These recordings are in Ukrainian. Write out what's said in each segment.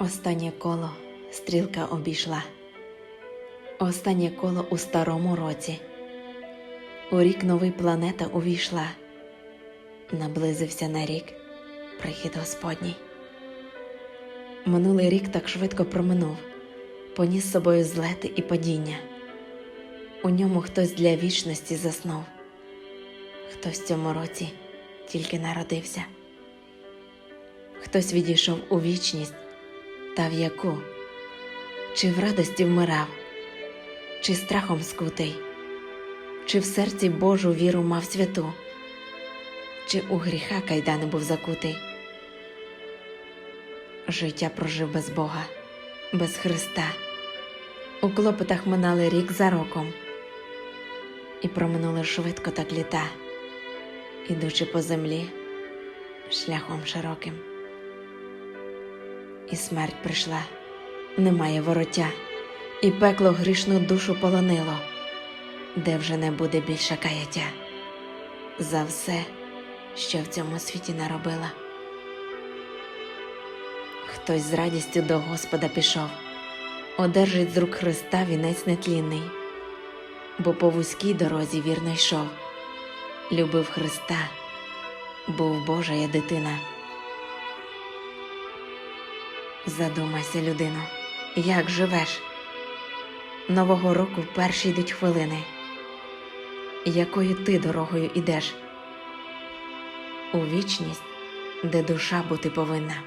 Останнє коло стрілка обійшла. Останнє коло у старому році. У рік новий планета увійшла. Наблизився на рік прихід Господній. Минулий рік так швидко проминув, поніс собою злети і падіння. У ньому хтось для вічності заснув, хтось в цьому році тільки народився, хтось відійшов у вічність, та в яку, чи в радості вмирав, чи страхом скутий, чи в серці Божу віру мав святу, чи у гріха кайдани був закутий. Життя прожив без Бога, без Христа. У клопотах минали рік за роком, і проминули швидко так літа, ідучи по землі шляхом широким. І смерть прийшла, немає вороття, і пекло грішну душу полонило, де вже не буде більше каяття? За все, що в цьому світі наробила. Хтось з радістю до Господа пішов, одержить з рук Христа вінець нетлінний, бо по вузькій дорозі вірно йшов, любив Христа, був Божа я дитина. Задумайся, людино, як живеш? Нового року вперше йдуть хвилини. Якою ти дорогою ідеш? У вічність, де душа бути повинна.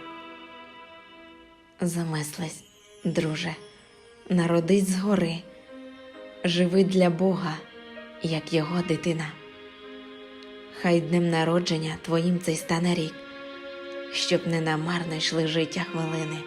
Замислись, друже, народись згори, живи для Бога, як його дитина. Хай днем народження твоїм цей стане рік, щоб не намарно йшли життя хвилини.